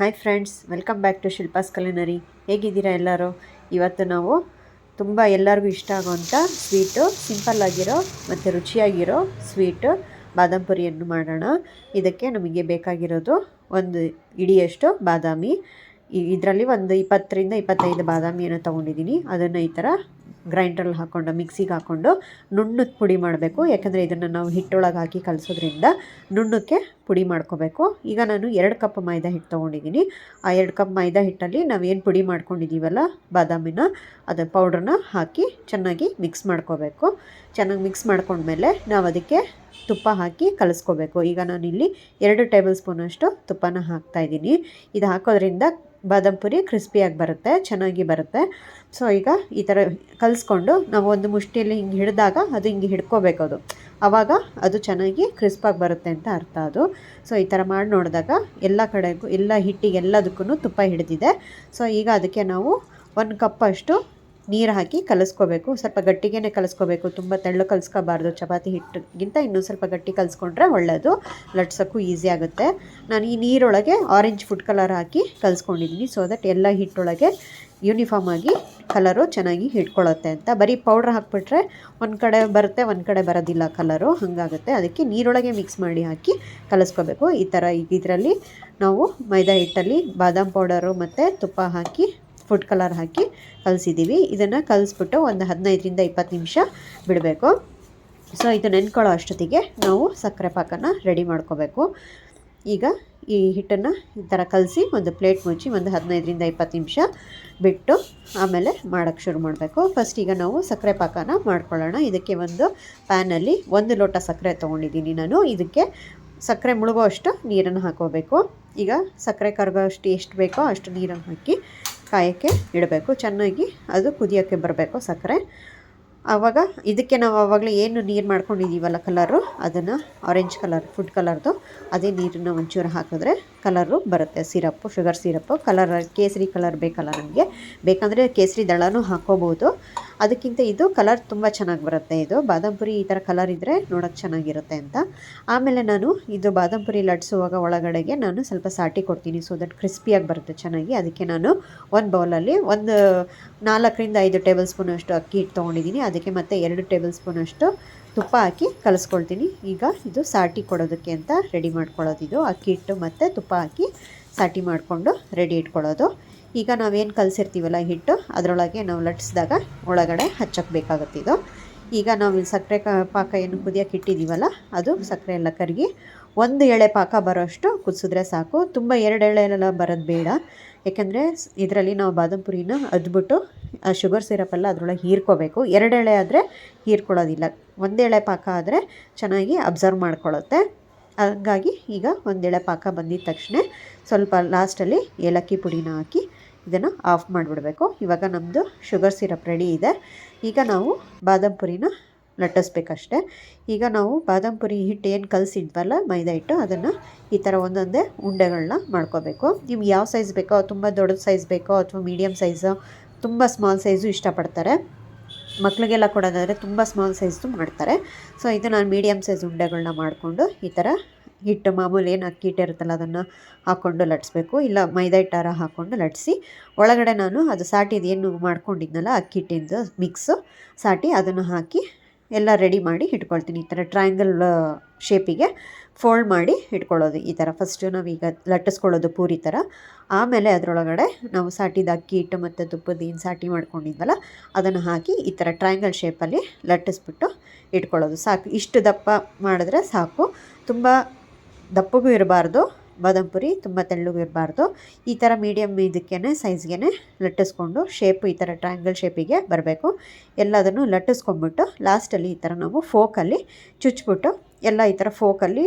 Hi friends welcome back to Shilpa's culinary ಹೇಗಿದ್ದೀರಾ ಎಲ್ಲರೂ? ಇವತ್ತು ನಾವು ತುಂಬ ಎಲ್ಲರಿಗೂ ಇಷ್ಟ ಆಗೋವಂಥ ಸ್ವೀಟು ಸಿಂಪಲ್ ಆಗಿರೋ ಮತ್ತು ರುಚಿಯಾಗಿರೋ ಸ್ವೀಟು ಬಾದಾಮ್ ಪುರಿಯನ್ನು ಮಾಡೋಣ. ಇದಕ್ಕೆ ನಮಗೆ ಬೇಕಾಗಿರೋದು ಒಂದು ಇಡಿಯಷ್ಟು ಬಾದಾಮಿ. ಇದರಲ್ಲಿ ಒಂದು ಇಪ್ಪತ್ತರಿಂದ ಇಪ್ಪತ್ತೈದು ಬಾದಾಮಿಯನ್ನು ತೊಗೊಂಡಿದ್ದೀನಿ. ಅದನ್ನು ಈ ಥರ ಗ್ರೈಂಡ್ರಲ್ಲಿ ಹಾಕ್ಕೊಂಡು ಮಿಕ್ಸಿಗೆ ಹಾಕ್ಕೊಂಡು ನುಣ್ಣಕ್ಕೆ ಪುಡಿ ಮಾಡಬೇಕು. ಯಾಕಂದರೆ ಇದನ್ನು ನಾವು ಹಿಟ್ಟೊಳಗೆ ಹಾಕಿ ಕಲಿಸೋದ್ರಿಂದ ನುಣ್ಣಕ್ಕೆ ಪುಡಿ ಮಾಡ್ಕೋಬೇಕು. ಈಗ ನಾನು ಎರಡು ಕಪ್ ಮೈದಾ ಹಿಟ್ಟು ತೊಗೊಂಡಿದ್ದೀನಿ. ಆ ಎರಡು ಕಪ್ ಮೈದಾ ಹಿಟ್ಟಲ್ಲಿ ನಾವೇನು ಪುಡಿ ಮಾಡ್ಕೊಂಡಿದ್ದೀವಲ್ಲ, ಬಾದಾಮಿನ, ಅದು ಪೌಡ್ರನ್ನ ಹಾಕಿ ಚೆನ್ನಾಗಿ ಮಿಕ್ಸ್ ಮಾಡ್ಕೋಬೇಕು. ಚೆನ್ನಾಗಿ ಮಿಕ್ಸ್ ಮಾಡ್ಕೊಂಡ್ಮೇಲೆ ನಾವು ಅದಕ್ಕೆ ತುಪ್ಪ ಹಾಕಿ ಕಲಿಸ್ಕೋಬೇಕು. ಈಗ ನಾನಿಲ್ಲಿ ಎರಡು ಟೇಬಲ್ ಸ್ಪೂನಷ್ಟು ತುಪ್ಪನ ಹಾಕ್ತಾಯಿದ್ದೀನಿ ಇದು ಹಾಕೋದ್ರಿಂದ ಬಾದಾಮ್ ಪುರಿ ಕ್ರಿಸ್ಪಿಯಾಗಿ ಬರುತ್ತೆ, ಚೆನ್ನಾಗಿ ಬರುತ್ತೆ. ಸೊ ಈಗ ಈ ಥರ ಕಲಿಸ್ಕೊಂಡು ನಾವು ಒಂದು ಮುಷ್ಟಿಯಲ್ಲಿ ಹಿಂಗೆ ಹಿಡಿದಾಗ ಅದು ಹಿಂಗೆ ಹಿಡ್ಕೋಬೇಕು ಅದು. ಆವಾಗ ಅದು ಚೆನ್ನಾಗಿ ಕ್ರಿಸ್ಪಾಗಿ ಬರುತ್ತೆ ಅಂತ ಅರ್ಥ ಅದು. ಸೊ ಈ ಥರ ಮಾಡಿ ನೋಡಿದಾಗ ಎಲ್ಲ ಕಡೆಗೂ, ಎಲ್ಲ ಹಿಟ್ಟಿಗೆ ಎಲ್ಲದಕ್ಕೂ ತುಪ್ಪ ಹಿಡಿದಿದೆ. ಸೊ ಈಗ ಅದಕ್ಕೆ ನಾವು ಒಂದು ಕಪ್ಪಷ್ಟು ನೀರು ಹಾಕಿ ಕಲಿಸ್ಕೋಬೇಕು. ಸ್ವಲ್ಪ ಗಟ್ಟಿಗೆ ಕಲಿಸ್ಕೋಬೇಕು. ತುಂಬ ತೆಳ್ಳು ಕಲಿಸ್ಕೋಬಾರ್ದು. ಚಪಾತಿ ಹಿಟ್ಟಿಗಿಂತ ಇನ್ನೂ ಸ್ವಲ್ಪ ಗಟ್ಟಿ ಕಲಿಸ್ಕೊಂಡ್ರೆ ಒಳ್ಳೆಯದು ಲಟ್ಸೋಕ್ಕೂ ಈಸಿ ಆಗುತ್ತೆ. ನಾನು ಈ ನೀರೊಳಗೆ ಆರೆಂಜ್ ಫುಡ್ ಕಲರ್ ಹಾಕಿ ಕಲಿಸ್ಕೊಂಡಿದ್ದೀನಿ ಸೊ ದಟ್ ಎಲ್ಲ ಹಿಟ್ಟೊಳಗೆ ಯೂನಿಫಾರ್ಮ್ ಆಗಿ ಕಲರು ಚೆನ್ನಾಗಿ ಹಿಡ್ಕೊಳ್ಳುತ್ತೆ ಅಂತ. ಬರೀ ಪೌಡ್ರ್ ಹಾಕ್ಬಿಟ್ರೆ ಒಂದು ಕಡೆ ಬರುತ್ತೆ, ಒಂದು ಕಡೆ ಬರೋದಿಲ್ಲ ಕಲರು ಹಾಗಾಗುತ್ತೆ. ಅದಕ್ಕೆ ನೀರೊಳಗೆ ಮಿಕ್ಸ್ ಮಾಡಿ ಹಾಕಿ ಕಲಿಸ್ಕೋಬೇಕು. ಈ ಥರ ಇದರಲ್ಲಿ ನಾವು ಮೈದಾ ಹಿಟ್ಟಲ್ಲಿ ಬಾದಾಮ್ ಪೌಡರು ಮತ್ತು ತುಪ್ಪ ಹಾಕಿ ಫುಡ್ ಕಲರ್ ಹಾಕಿ ಕಲಿಸಿದ್ದೀವಿ ಇದನ್ನು ಕಲಿಸ್ಬಿಟ್ಟು ಒಂದು ಹದಿನೈದರಿಂದ ಇಪ್ಪತ್ತು ನಿಮಿಷ ಬಿಡಬೇಕು. ಸೊ ಇದು ನೆನ್ಕೊಳ್ಳೋ ಅಷ್ಟೊತ್ತಿಗೆ ನಾವು ಸಕ್ಕರೆ ಪಾಕನ ರೆಡಿ ಮಾಡ್ಕೋಬೇಕು. ಈಗ ಈ ಹಿಟ್ಟನ್ನು ಈ ಥರ ಕಲಸಿ ಒಂದು ಪ್ಲೇಟ್ ಮುಚ್ಚಿ ಒಂದು ಹದಿನೈದರಿಂದ ಇಪ್ಪತ್ತು ನಿಮಿಷ ಬಿಟ್ಟು ಆಮೇಲೆ ಮಾಡೋಕ್ಕೆ ಶುರು ಮಾಡಬೇಕು. ಫಸ್ಟ್ ಈಗ ನಾವು ಸಕ್ಕರೆ ಪಾಕನ ಮಾಡ್ಕೊಳ್ಳೋಣ. ಇದಕ್ಕೆ ಒಂದು ಪ್ಯಾನಲ್ಲಿ ಒಂದು ಲೋಟ ಸಕ್ಕರೆ ತೊಗೊಂಡಿದ್ದೀನಿ ನಾನು. ಇದಕ್ಕೆ ಸಕ್ಕರೆ ಮುಳುಗೋ ಅಷ್ಟು ನೀರನ್ನು ಹಾಕೋಬೇಕು. ಈಗ ಸಕ್ಕರೆ ಕರಗೋ ಅಷ್ಟು ಎಷ್ಟು ಬೇಕೋ ಅಷ್ಟು ನೀರನ್ನು ಹಾಕಿ ಕಾಯೋಕ್ಕೆ ಇಡಬೇಕು. ಚೆನ್ನಾಗಿ ಅದು ಕುದಿಯೋಕ್ಕೆ ಬರಬೇಕು ಸಕ್ಕರೆ. ಆವಾಗ ಇದಕ್ಕೆ ನಾವು ಆವಾಗಲೇ ಏನು ನೀರು ಮಾಡ್ಕೊಂಡಿದ್ದೀವಲ್ಲ ಕಲರು ಅದನ್ನು ಆರೆಂಜ್ ಕಲರ್ ಫುಡ್ ಕಲರ್ದು ಅದೇ ನೀರನ್ನು ಒಂಚೂರು ಹಾಕಿದ್ರೆ ಕಲರು ಬರುತ್ತೆ ಸಿರಪ್ಪು ಶುಗರ್ ಸಿರಪ್ಪು ಕಲರ್, ಕೇಸರಿ ಕಲರ್ ಬೇಕಲ್ಲ ನಮಗೆ. ಬೇಕಂದರೆ ಕೇಸರಿ ದಳನೂ ಹಾಕೋಬೋದು. ಅದಕ್ಕಿಂತ ಇದು ಕಲರ್ ತುಂಬ ಚೆನ್ನಾಗಿ ಬರುತ್ತೆ ಇದು. ಬಾದಾಮ್ ಪುರಿ ಈ ಥರ ಕಲರ್ ಇದ್ದರೆ ನೋಡೋಕ್ಕೆ ಚೆನ್ನಾಗಿರುತ್ತೆ ಅಂತ. ಆಮೇಲೆ ನಾನು ಇದು ಬಾದಾಮ್ ಪುರಿ ಲಟ್ಸುವಾಗ ಒಳಗಡೆಗೆ ನಾನು ಸ್ವಲ್ಪ ಸಾಟಿ ಕೊಡ್ತೀನಿ. ಸೊ ದಟ್ ಕ್ರಿಸ್ಪಿಯಾಗಿ ಬರುತ್ತೆ ಚೆನ್ನಾಗಿ. ಅದಕ್ಕೆ ನಾನು ಒಂದು ಬೌಲಲ್ಲಿ ಒಂದು ನಾಲ್ಕರಿಂದ ಐದು ಟೇಬಲ್ ಸ್ಪೂನಷ್ಟು ಅಕ್ಕಿ ಹಿಟ್ಟು ತೊಗೊಂಡಿದ್ದೀನಿ. ಅದಕ್ಕೆ ಮತ್ತೆ ಎರಡು ಟೇಬಲ್ ಸ್ಪೂನ್ ಅಷ್ಟು ತುಪ್ಪ ಹಾಕಿ ಕಲಿಸ್ಕೊಳ್ತೀನಿ. ಈಗ ಇದು ಸಾಟಿ ಕೊಡೋದಕ್ಕೆ ಅಂತ ರೆಡಿ ಮಾಡ್ಕೊಳ್ಳೋದು ಇದು. ಅಕ್ಕಿ ಹಿಟ್ಟು ಮತ್ತು ತುಪ್ಪ ಹಾಕಿ ಸಾಟಿ ಮಾಡಿಕೊಂಡು ರೆಡಿ ಇಟ್ಕೊಳ್ಳೋದು. ಈಗ ನಾವೇನು ಕಲಸಿರ್ತೀವಲ್ಲ ಹಿಟ್ಟು, ಅದರೊಳಗೆ ನಾವು ಲಟ್ಸಿದಾಗ ಒಳಗಡೆ ಹಚ್ಚಕ್ಕೆ ಇದು. ಈಗ ನಾವು ಸಕ್ಕರೆ ಕ ಪಾಕ ಏನು ಕುದಿಯೋಕೆ ಇಟ್ಟಿದ್ದೀವಲ್ಲ, ಅದು ಸಕ್ಕರೆ ಎಲ್ಲ ಕರಗಿ ಒಂದು ಎಳೆ ಪಾಕ ಬರೋಷ್ಟು ಕುದಿಸಿದ್ರೆ ಸಾಕು. ತುಂಬ ಎರಡು ಎಳೆ ಬರೋದು ಬೇಡ. ಯಾಕೆಂದರೆ ಇದರಲ್ಲಿ ನಾವು ಬಾದಾಮ್ ಪುರಿನ ಅದ್ಬಿಟ್ಟು ಶುಗರ್ ಸಿರಪೆಲ್ಲ ಅದರೊಳಗೆ ಹೀರ್ಕೋಬೇಕು. ಎರಡು ಎಳೆ ಆದರೆ ಹೀರ್ಕೊಳ್ಳೋದಿಲ್ಲ. ಒಂದು ಎಳೆ ಪಾಕ ಆದರೆ ಚೆನ್ನಾಗಿ ಅಬ್ಸರ್ವ್ ಮಾಡ್ಕೊಳ್ಳುತ್ತೆ. ಹಾಗಾಗಿ ಈಗ ಒಂದೆಳೆ ಪಾಕ ಬಂದಿದ ತಕ್ಷಣ ಸ್ವಲ್ಪ ಲಾಸ್ಟಲ್ಲಿ ಏಲಕ್ಕಿ ಪುಡಿನ ಹಾಕಿ ಇದನ್ನು ಆಫ್ ಮಾಡಿಬಿಡಬೇಕು. ಇವಾಗ ನಮ್ಮದು ಶುಗರ್ ಸಿರಪ್ ರೆಡಿ ಇದೆ. ಈಗ ನಾವು ಬಾದಾಮ್ ಪುರಿನ ಲಟ್ಟಿಸ್ಬೇಕಷ್ಟೆ. ಈಗ ನಾವು ಬಾದಾಮ್ ಪುರಿ ಹಿಟ್ಟು ಏನು ಕಲಸಿದ್ವಲ್ಲ, ಮೈದಾ ಹಿಟ್ಟು, ಅದನ್ನು ಈ ಥರ ಒಂದೊಂದೇ ಉಂಡೆಗಳನ್ನ ಮಾಡ್ಕೋಬೇಕು. ನಿಮ್ಗೆ ಯಾವ ಸೈಜ್ ಬೇಕೋ, ತುಂಬ ದೊಡ್ಡ ಸೈಜ್ ಬೇಕೋ ಅಥವಾ ಮೀಡಿಯಮ್ ಸೈಜು ತುಂಬ ಸ್ಮಾಲ್ ಸೈಜು ಇಷ್ಟಪಡ್ತಾರೆ. ಮಕ್ಕಳಿಗೆಲ್ಲ ಕೊಡೋದಾದರೆ ತುಂಬ ಸ್ಮಾಲ್ ಸೈಜ್ದು ಮಾಡ್ತಾರೆ. ಸೊ ಇದು ನಾನು ಮೀಡಿಯಮ್ ಸೈಜ್ ಉಂಡೆಗಳನ್ನ ಮಾಡಿಕೊಂಡು ಈ ಥರ ಹಿಟ್ಟು ಮಾಮೂಲಿ ಏನು ಅಕ್ಕಿ ಹಿಟ್ಟು ಇರುತ್ತಲ್ಲ, ಅದನ್ನು ಹಾಕ್ಕೊಂಡು ಲಟ್ಸ್ಬೇಕು ಇಲ್ಲ ಮೈದಾ ಹಿಟ್ಟಾರ ಹಾಕ್ಕೊಂಡು ಲಟ್ಸಿ ಒಳಗಡೆ ನಾನು ಅದು ಸಾಟಿದು ಏನು ಮಾಡ್ಕೊಂಡಿದ್ನಲ್ಲ, ಅಕ್ಕಿ ಹಿಟ್ಟಿಂದು ಮಿಕ್ಸು ಸಾಟಿ ಅದನ್ನು ಹಾಕಿ ಎಲ್ಲ ರೆಡಿ ಮಾಡಿ ಇಟ್ಕೊಳ್ತೀನಿ ಈ ಥರ ಟ್ರಯಾಂಗಲ್ ಶೇಪಿಗೆ ಫೋಲ್ಡ್ ಮಾಡಿ ಇಟ್ಕೊಳ್ಳೋದು ಈ ಥರ ಫಸ್ಟು ನಾವೀಗ ಲಟ್ಟಿಸ್ಕೊಳ್ಳೋದು ಪೂರಿ ಥರ ಆಮೇಲೆ ಅದರೊಳಗಡೆ ನಾವು ಸಾಟಿದ ಅಕ್ಕಿ ಹಿಟ್ಟು ಮತ್ತು ತುಪ್ಪದ ಏನು ಸಾಟಿ ಮಾಡ್ಕೊಂಡಿದ್ವಲ್ಲ, ಅದನ್ನು ಹಾಕಿ ಈ ಥರ ಟ್ರಯಾಂಗಲ್ ಶೇಪಲ್ಲಿ ಲಟ್ಟಿಸ್ಬಿಟ್ಟು ಇಟ್ಕೊಳ್ಳೋದು. ಸಾಕು. ಇಷ್ಟು ದಪ್ಪ ಮಾಡಿದ್ರೆ ಸಾಕು. ತುಂಬ ದಪ್ಪಗೂ ಇರಬಾರ್ದು. ಬಾದಾಮ್ ಪುರಿ ತುಂಬ ತೆಳ್ಳಗಿರಬಾರ್ದು. ಈ ಥರ ಮೀಡಿಯಮ್ ಇದಕ್ಕೇ ಸೈಜ್ಗೆ ಲಟ್ಟಿಸ್ಕೊಂಡು ಶೇಪ್ ಈ ಥರ ಟ್ರಯಾಂಗಲ್ ಶೇಪಿಗೆ ಬರಬೇಕು. ಎಲ್ಲದನ್ನು ಲಟ್ಟಿಸ್ಕೊಂಬಿಟ್ಟು ಲಾಸ್ಟಲ್ಲಿ ಈ ಥರ ನಾವು ಫೋಕಲ್ಲಿ ಚುಚ್ಬಿಟ್ಟು ಎಲ್ಲ ಈ ಥರ ಫೋಕಲ್ಲಿ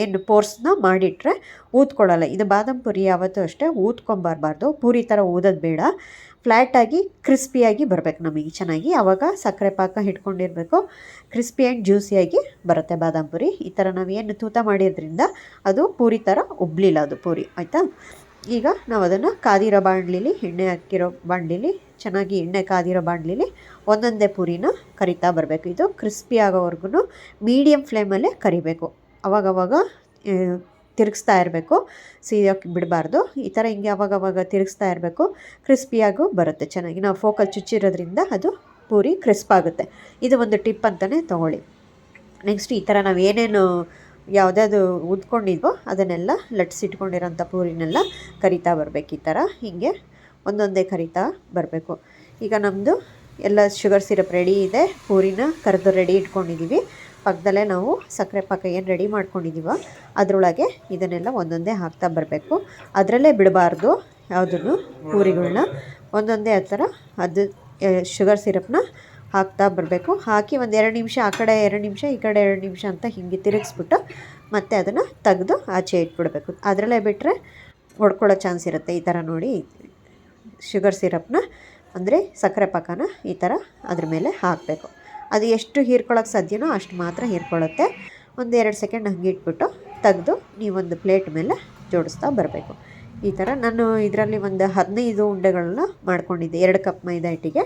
ಏನು ಪೋರ್ಸ್ನ ಮಾಡಿಟ್ರೆ ಊದ್ಕೊಳ್ಳಲ್ಲ. ಇದು ಬಾದಾಮ್ ಪುರಿ ಯಾವತ್ತೂ ಅಷ್ಟೇ ಊದ್ಕೊಂಬರಬಾರ್ದು. ಪೂರಿ ಥರ ಊದೋದು ಬೇಡ. ಫ್ಲ್ಯಾಟಾಗಿ ಕ್ರಿಸ್ಪಿಯಾಗಿ ಬರಬೇಕು ನಮಗೆ ಚೆನ್ನಾಗಿ. ಆವಾಗ ಸಕ್ಕರೆ ಪಾಕ ಹಿಡ್ಕೊಂಡಿರಬೇಕು. ಕ್ರಿಸ್ಪಿ ಆ್ಯಂಡ್ ಜ್ಯೂಸಿಯಾಗಿ ಬರುತ್ತೆ ಬಾದಾಮ್ ಪುರಿ. ಈ ಥರ ನಾವು ಏನು ತೂತ ಮಾಡಿದ್ರಿಂದ ಅದು ಪೂರಿ ಥರ ಉಬ್ಲಿಲ್ಲ ಅದು ಪೂರಿ. ಆಯಿತಾ? ಈಗ ನಾವು ಅದನ್ನು ಕಾದಿರೋ ಬಾಣಲಿಲಿ, ಎಣ್ಣೆ ಹಾಕಿರೋ ಬಾಣಲಿಲಿ, ಚೆನ್ನಾಗಿ ಎಣ್ಣೆ ಕಾದಿರೋ ಬಾಣಲಿಲಿ ಒಂದೊಂದೇ ಪೂರಿನ ಕರಿತಾ ಬರಬೇಕು. ಇದು ಕ್ರಿಸ್ಪಿ ಆಗೋವರೆಗೂ ಮೀಡಿಯಮ್ ಫ್ಲೇಮಲ್ಲೇ ಕರಿಬೇಕು. ಅವಾಗವಾಗ ತಿರುಗಿಸ್ತಾ ಇರಬೇಕು. ಸೀಯೋಕ್ಕೆ ಬಿಡಬಾರ್ದು. ಈ ಥರ ಹಿಂಗೆ ಅವಾಗವಾಗ ಅವಾಗ ತಿರುಗಿಸ್ತಾ ಇರಬೇಕು. ಕ್ರಿಸ್ಪಿಯಾಗೂ ಬರುತ್ತೆ ಚೆನ್ನಾಗಿ. ನಾವು ಫೋಕಲ್ ಚುಚ್ಚಿರೋದ್ರಿಂದ ಅದು ಪೂರಿ ಕ್ರಿಸ್ಪ್ ಆಗುತ್ತೆ. ಇದು ಒಂದು ಟಿಪ್ ಅಂತಲೇ ತೊಗೊಳ್ಳಿ. ನೆಕ್ಸ್ಟ್ ಈ ಥರ ನಾವು ಏನೇನು ಯಾವುದ್ಯಾವುದು ಉದ್ಕೊಂಡಿದ್ವೋ ಅದನ್ನೆಲ್ಲ ಲಟ್ಸಿಟ್ಕೊಂಡಿರೋಂಥ ಪೂರಿನೆಲ್ಲ ಕರಿತಾ ಬರಬೇಕು ಈ ಥರ. ಹೀಗೆ ಒಂದೊಂದೇ ಕರಿತಾ ಬರಬೇಕು. ಈಗ ನಮ್ಮದು ಎಲ್ಲ ಶುಗರ್ ಸಿರಪ್ ರೆಡಿ ಇದೆ. ಪೂರಿನ ಕರೆದು ರೆಡಿ ಇಟ್ಕೊಂಡಿದ್ದೀವಿ ಪಕ್ಕದಲ್ಲೇ ನಾವು ಸಕ್ಕರೆ ಪಾಕ ಏನು ರೆಡಿ ಮಾಡ್ಕೊಂಡಿದ್ದೀವೋ ಅದರೊಳಗೆ ಇದನ್ನೆಲ್ಲ ಒಂದೊಂದೇ ಹಾಕ್ತಾ ಬರಬೇಕು. ಅದರಲ್ಲೇ ಬಿಡಬಾರ್ದು ಯಾವುದನ್ನು, ಪೂರಿಗಳನ್ನ. ಒಂದೊಂದೇ ಆ ಥರ ಅದು ಶುಗರ್ ಸಿರಪ್ನ ಹಾಕ್ತಾ ಬರಬೇಕು. ಹಾಕಿ ಒಂದು ಎರಡು ನಿಮಿಷ, ಆ ಕಡೆ ಎರಡು ನಿಮಿಷ, ಈ ಕಡೆ ಎರಡು ನಿಮಿಷ ಅಂತ ಹೀಗೆ ತಿರುಗಿಸ್ಬಿಟ್ಟು ಮತ್ತೆ ಅದನ್ನು ತೆಗೆದು ಆಚೆ ಇಟ್ಬಿಡಬೇಕು. ಅದರಲ್ಲೇ ಬಿಟ್ಟರೆ ಒಡ್ಕೊಳ್ಳೋ ಚಾನ್ಸ್ ಇರುತ್ತೆ ಈ ಥರ ನೋಡಿ. ಶುಗರ್ ಸಿರಪ್ನ ಅಂದರೆ ಸಕ್ಕರೆ ಪಾಕನ ಈ ಥರ ಅದ್ರ ಮೇಲೆ ಹಾಕಬೇಕು. ಅದು ಎಷ್ಟು ಹೀರ್ಕೊಳ್ಳೋಕೆ ಸಾಧ್ಯನೋ ಅಷ್ಟು ಮಾತ್ರ ಹೀರ್ಕೊಳ್ಳುತ್ತೆ. ಒಂದು ಎರಡು ಸೆಕೆಂಡ್ ಹಂಗೆ ಇಟ್ಬಿಟ್ಟು ತೆಗೆದು ನೀವೊಂದು ಪ್ಲೇಟ್ ಮೇಲೆ ಜೋಡಿಸ್ತಾ ಬರಬೇಕು. ಈ ಥರ ನಾನು ಇದರಲ್ಲಿ ಒಂದು ಹದಿನೈದು ಉಂಡೆಗಳನ್ನ ಮಾಡ್ಕೊಂಡಿದ್ದೆ. ಎರಡು ಕಪ್ ಮೈದಾ ಹಿಟ್ಟಿಗೆ.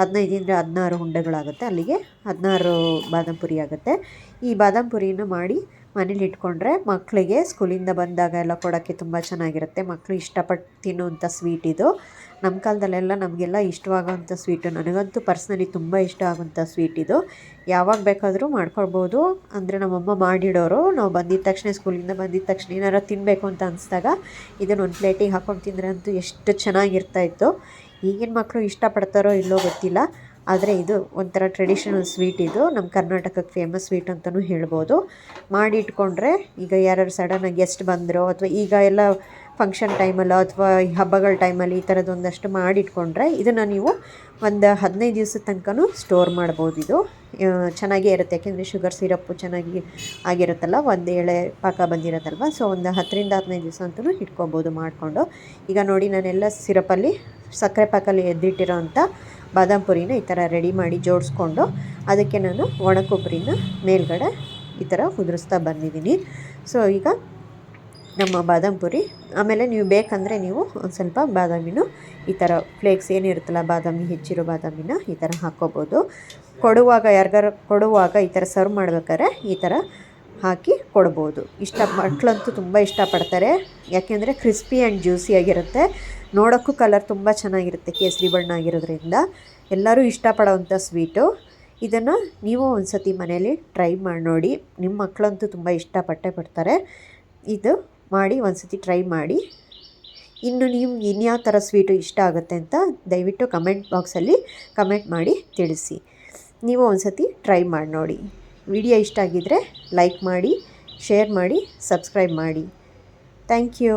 ಹದಿನೈದಿಂದ ಹದಿನಾರು ಉಂಡೆಗಳಾಗುತ್ತೆ. ಅಲ್ಲಿಗೆ ಹದಿನಾರು ಬಾದಾಮ್ ಪುರಿ ಆಗುತ್ತೆ. ಈ ಬಾದಾಮ್ ಪುರಿನ ಮಾಡಿ ಮನೇಲಿ ಇಟ್ಕೊಂಡ್ರೆ ಮಕ್ಕಳಿಗೆ ಸ್ಕೂಲಿಂದ ಬಂದಾಗ ಎಲ್ಲ ಕೊಡೋಕ್ಕೆ ತುಂಬ ಚೆನ್ನಾಗಿರುತ್ತೆ. ಮಕ್ಕಳು ಇಷ್ಟಪಟ್ಟು ತಿನ್ನುವಂಥ ಸ್ವೀಟ್ ಇದು. ನಮ್ಮ ಕಾಲದಲ್ಲೆಲ್ಲ ನಮಗೆಲ್ಲ ಇಷ್ಟವಾಗುವಂಥ ಸ್ವೀಟು ನನಗಂತೂ ಪರ್ಸ್ನಲಿ ತುಂಬ ಇಷ್ಟ ಆಗುವಂಥ ಸ್ವೀಟ್ ಇದು. ಯಾವಾಗ ಬೇಕಾದರೂ ಮಾಡ್ಕೊಳ್ಬೋದು. ಅಂದರೆ ನಮ್ಮಮ್ಮ ಮಾಡಿಡೋರು, ನಾವು ಬಂದಿದ್ದ ತಕ್ಷಣ, ಸ್ಕೂಲಿಂದ ಬಂದಿದ್ದ ತಕ್ಷಣ ಏನಾರು ತಿನ್ನಬೇಕು ಅಂತ ಅನಿಸಿದಾಗ ಇದನ್ನು ಒಂದು ಪ್ಲೇಟಿಗೆ ಹಾಕೊಂಡು ತಿಂದರೆ ಅಂತೂ ಎಷ್ಟು ಚೆನ್ನಾಗಿರ್ತಾಯಿತ್ತು ಈಗಿನ ಮಕ್ಕಳು ಇಷ್ಟಪಡ್ತಾರೋ ಇಲ್ಲೋ ಗೊತ್ತಿಲ್ಲ. ಆದರೆ ಇದು ಒಂಥರ ಟ್ರೆಡಿಷನಲ್ ಸ್ವೀಟ್ ಇದು. ನಮ್ಮ ಕರ್ನಾಟಕಕ್ಕೆ ಫೇಮಸ್ ಸ್ವೀಟ್ ಅಂತಲೂ ಹೇಳ್ಬೋದು. ಮಾಡಿ ಇಟ್ಕೊಂಡ್ರೆ ಈಗ ಯಾರ್ಯಾರು ಸಡನ್ನಾಗಿ ಗೆಸ್ಟ್ ಬಂದರೋ ಅಥವಾ ಈಗ ಎಲ್ಲ ಫಂಕ್ಷನ್ ಟೈಮಲ್ಲೋ ಅಥವಾ ಹಬ್ಬಗಳ ಟೈಮಲ್ಲಿ ಈ ಥರದ್ದು ಒಂದಷ್ಟು ಮಾಡಿಟ್ಕೊಂಡ್ರೆ ಇದನ್ನು ನೀವು ಒಂದು ಹದಿನೈದು ದಿವಸದ ತನಕನೂ ಸ್ಟೋರ್ ಮಾಡ್ಬೋದು ಇದು. ಚೆನ್ನಾಗೇ ಇರುತ್ತೆ. ಯಾಕೆಂದರೆ ಶುಗರ್ ಸಿರಪ್ಪು ಚೆನ್ನಾಗಿ ಆಗಿರುತ್ತಲ್ಲ, ಒಂದು ಎಳೆ ಪಾಕ ಬಂದಿರುತ್ತಲ್ವ? ಸೊ ಒಂದು ಹತ್ತರಿಂದ ಹದಿನೈದು ದಿವಸ ಅಂತಲೂ ಇಟ್ಕೊಬೋದು ಮಾಡಿಕೊಂಡು. ಈಗ ನೋಡಿ ನಾನೆಲ್ಲ ಸಿರಪಲ್ಲಿ ಸಕ್ಕರೆ ಪಾಕಲ್ಲಿ ಎದ್ದಿಟ್ಟಿರೋ ಅಂಥ ಬಾದಾಮ್ ಪುರಿನ ಈ ಥರ ರೆಡಿ ಮಾಡಿ ಜೋಡಿಸ್ಕೊಂಡು ಅದಕ್ಕೆ ನಾನು ಒಣ ಕೊಬ್ಬರಿನ ಮೇಲ್ಗಡೆ ಈ ಥರ ಉದುರಿಸ್ತಾ ಬಂದಿದ್ದೀನಿ. ಸೊ ಈಗ ನಮ್ಮ ಬಾದಾಮ್ ಪುರಿ, ಆಮೇಲೆ ನೀವು ಬೇಕಂದರೆ ನೀವು ಒಂದು ಸ್ವಲ್ಪ ಬಾದಾಮಿನು ಈ ಥರ ಫ್ಲೇಕ್ಸ್ ಏನಿರುತ್ತಲ್ಲ, ಬಾದಾಮಿ, ಹೆಚ್ಚಿರೋ ಬಾದಾಮಿನ ಈ ಥರ ಹಾಕ್ಕೋಬೋದು ಕೊಡುವಾಗ ಯಾರಿಗಾರು ಕೊಡುವಾಗ ಈ ಥರ ಸರ್ವ್ ಮಾಡ್ಬೇಕಾದ್ರೆ ಈ ಥರ ಹಾಕಿ ಕೊಡ್ಬೋದು. ಇಷ್ಟ ಮಕ್ಕಳಂತೂ ತುಂಬ ಇಷ್ಟಪಡ್ತಾರೆ. ಯಾಕೆಂದರೆ ಕ್ರಿಸ್ಪಿ ಆ್ಯಂಡ್ ಜ್ಯೂಸಿಯಾಗಿರುತ್ತೆ ನೋಡೋಕ್ಕೂ ಕಲರ್ ತುಂಬ ಚೆನ್ನಾಗಿರುತ್ತೆ ಕೇಸರಿ ಬಣ್ಣ ಆಗಿರೋದ್ರಿಂದ. ಎಲ್ಲರೂ ಇಷ್ಟಪಡೋವಂಥ ಸ್ವೀಟು. ಇದನ್ನು ನೀವು ಒಂದು ಸತಿ ಮನೇಲಿ ಟ್ರೈ ಮಾಡಿ, ನೋಡಿ. ನಿಮ್ಮ ಮಕ್ಕಳಂತೂ ತುಂಬ ಇಷ್ಟಪಟ್ಟೆ ಪಡ್ತಾರೆ ಇದು ಮಾಡಿ ಒಂದು ಸತಿ ಟ್ರೈ ಮಾಡಿ. ಇನ್ನು ನೀವು ಇನ್ಯಾವ ಥರ ಸ್ವೀಟು ಇಷ್ಟ ಆಗುತ್ತೆ ಅಂತ ದಯವಿಟ್ಟು ಕಮೆಂಟ್ ಬಾಕ್ಸಲ್ಲಿ ಕಮೆಂಟ್ ಮಾಡಿ ತಿಳಿಸಿ. ನೀವು ಒಂದು ಸತಿ ಟ್ರೈ ಮಾಡಿ, ನೋಡಿ. ವಿಡಿಯೋ ಇಷ್ಟ ಆಗಿದ್ದರೆ ಲೈಕ್ ಮಾಡಿ ಶೇರ್ ಮಾಡಿ ಸಬ್ಸ್ಕ್ರೈಬ್ ಮಾಡಿ. Thank you.